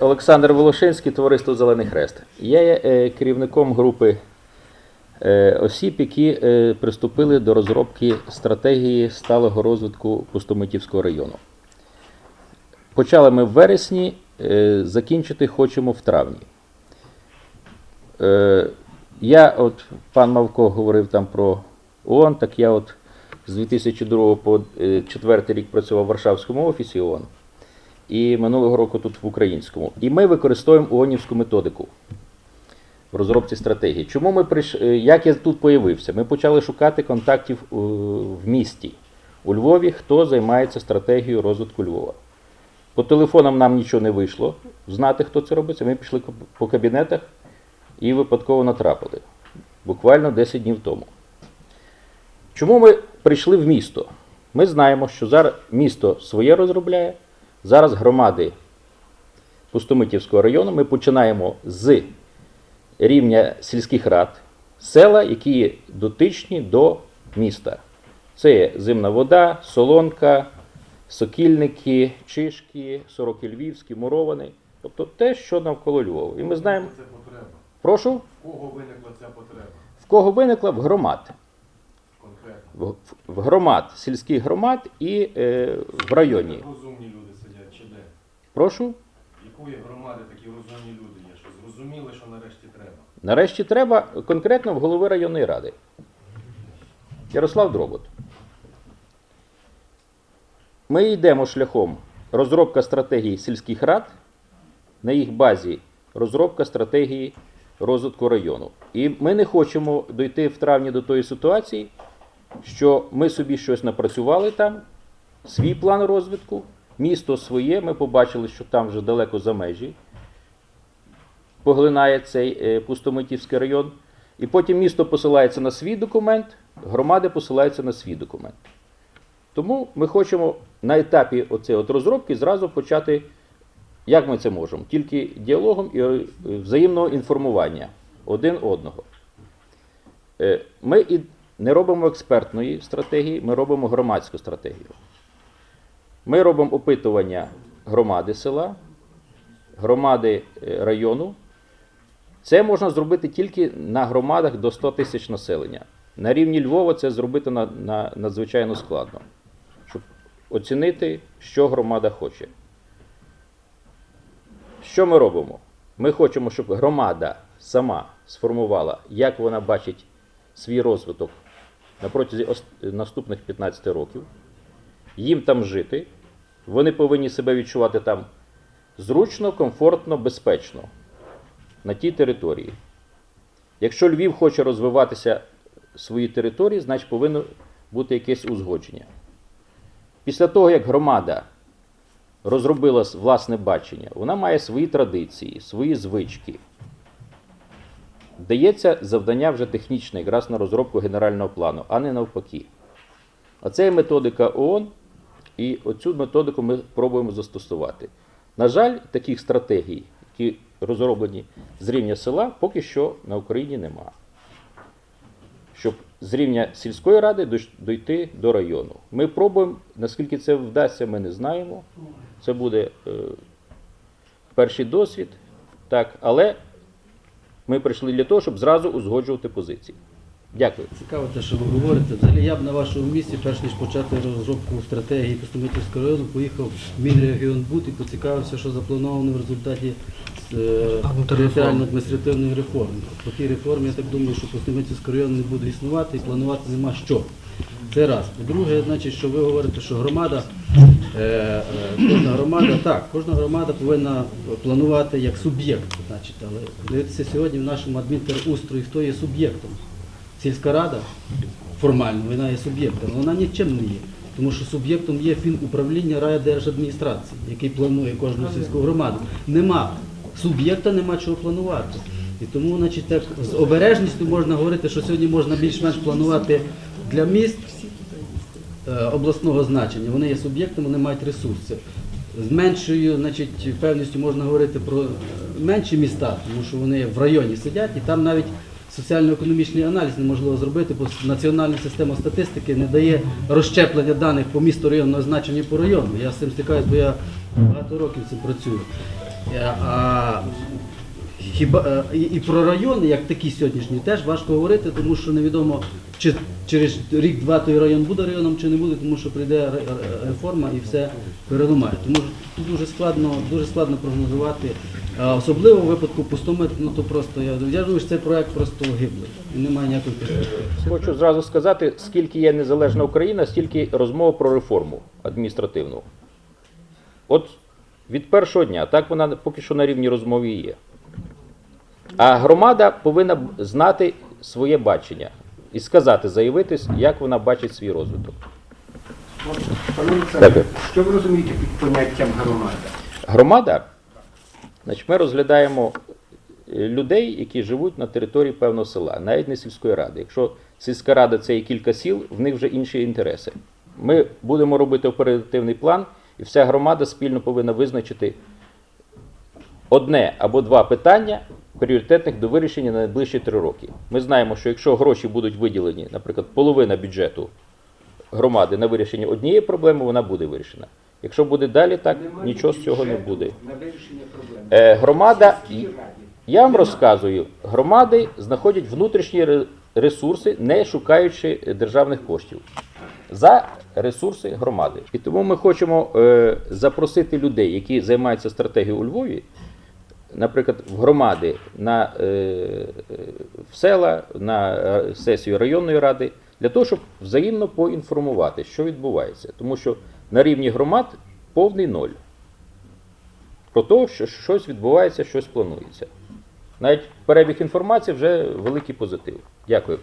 Олександр Волошинський, товариство Зелений Хрест. Я є е, керівником групи е, осіб, які е, приступили до розробки стратегії сталого розвитку Пустомитівського району. Почали ми в вересні, закінчити хочемо в травні. Я, от пан Мавко говорив там про ООН, так я от з 2002 по 2004 рік працював в Варшавському офісі ООН і минулого року тут в українському. І ми використовуємо ООНівську методику в розробці стратегії. Чому ми прийш... е, Як я тут появився? Ми почали шукати контактів е, в місті у Львові, хто займається стратегією розвитку Львова. По телефонам нам нічого не вийшло знати, хто це робиться. Ми пішли по кабінетах і випадково натрапили. Буквально 10 днів тому. Чому ми прийшли в місто? Ми знаємо, що зараз місто своє розробляє. Зараз громади Пустомитівського району ми починаємо з рівня сільських рад, села, які дотичні до міста. Це є зимна вода, солонка, сокільники, чишки, сороки львівські, муровани. Тобто те, що навколо Львова. І ми знаємо, Це потреба. прошу, В кого виникла ця потреба в кого виникла в громад. конкретно? В, в громад, сільських громад і е, в районі. Розумні люди? Прошу. Якої громади такі розумні люди є, що зрозуміли, що нарешті треба? Нарешті треба конкретно в голови районної ради. Ярослав Дробот. Ми йдемо шляхом розробка стратегії сільських рад, на їх базі розробка стратегії розвитку району. І ми не хочемо дойти в травні до тої ситуації, що ми собі щось напрацювали там, свій план розвитку, місто своє, ми побачили, що там вже далеко за межі поглинає цей е, Пустомитівський район. І потім місто посилається на свій документ, громади посилаються на свій документ. Тому ми хочемо на етапі оцеї от розробки зразу почати, як ми це можемо, тільки діалогом і е, взаємного інформування один одного. Е, Ми і не робимо експертної стратегії, ми робимо громадську стратегію. Ми робимо опитування громади села, громади е, району. Це можна зробити тільки на громадах до 100 тисяч населення. На рівні Львова це зробити на, на, надзвичайно складно, щоб оцінити, що громада хоче. Що ми робимо? Ми хочемо, щоб громада сама сформувала, як вона бачить свій розвиток на протязі наступних 15 років. Їм там жити. Вони повинні себе відчувати там зручно, комфортно, безпечно на тій території. Якщо Львів хоче розвиватися в своїй території, значить повинно бути якесь узгодження. Після того, як громада розробила власне бачення, вона має свої традиції, свої звички. Дається завдання вже технічне, якраз на розробку генерального плану, а не навпаки. А це є методика ООН, і оцю методику ми пробуємо застосувати. На жаль, таких стратегій, які розроблені з рівня села, поки що на Україні нема. Щоб з рівня сільської ради дойти до району. Ми пробуємо, наскільки це вдасться, ми не знаємо. Це буде е, перший досвід, так, але ми прийшли для того, щоб зразу узгоджувати позиції. Дякую. Цікаво те, що ви говорите. Взагалі я б на вашому місці, перш ніж почати розробку стратегії Костомитівського району, поїхав в Мінрегіонбуд і поцікавився, що заплановано в результаті е, територіально-адміністративної реформи. По тій реформі, я так думаю, що Костомитівський район не буде існувати і планувати нема що. Це раз. По-друге, значить, що ви говорите, що громада, е, е, кожна громада, так, кожна громада повинна планувати як суб'єкт. Значить, але дивіться сьогодні в нашому адмінтерустрої, хто є суб'єктом. Сільська рада формально вона є суб'єктом, але вона нічим не є. Тому що суб'єктом є фінуправління райдержадміністрації, який планує кожну сільську громаду. Нема суб'єкта, нема чого планувати. І тому, значить, так з обережністю можна говорити, що сьогодні можна більш-менш планувати для міст е, обласного значення. Вони є суб'єктами, вони мають ресурси. З меншою значить, певністю можна говорити про е, менші міста, тому що вони в районі сидять, і там навіть соціально-економічний аналіз неможливо зробити, бо національна система статистики не дає розщеплення даних по місту районного значення по району. Я з цим стикаюсь, бо я багато років цим працюю. Е, А хіба е, і, і про райони, як такі сьогоднішні, теж важко говорити, тому що невідомо, чи через рік-два той район буде районом, чи не буде, тому що прийде ре- ре- реформа і все переламає. Тому тут дуже складно, дуже складно прогнозувати. Особливо в випадку пустомет, ну то просто я, я думаю, що цей проект просто гиблий. Немає ніякої перспективи. Хочу зразу сказати, скільки є незалежна Україна, стільки розмов про реформу адміністративну. От від першого дня, так вона поки що на рівні розмови є. А громада повинна знати своє бачення і сказати, заявити, як вона бачить свій розвиток. Пане Олександре, що ви розумієте під поняттям громада? Громада, значить, ми розглядаємо е, людей, які живуть на території певного села, навіть не сільської ради. Якщо сільська рада це є кілька сіл, в них вже інші інтереси. Ми будемо робити оперативний план, і вся громада спільно повинна визначити одне або два питання пріоритетних до вирішення на найближчі три роки. Ми знаємо, що якщо гроші будуть виділені, наприклад, половина бюджету громади на вирішення однієї проблеми, вона буде вирішена. Якщо буде далі так, Немає нічого з цього не буде. На вирішення проблем. Е, громада, я вам розказую, громади знаходять внутрішні ресурси, не шукаючи державних коштів. За ресурси громади. І тому ми хочемо е, запросити людей, які займаються стратегією у Львові, наприклад, в громади на е, в села, на е, сесію районної ради, для того, щоб взаємно поінформувати, що відбувається. Тому що на рівні громад повний ноль про те, що щось відбувається, щось планується. Навіть перебіг інформації вже великий позитив. Дякую.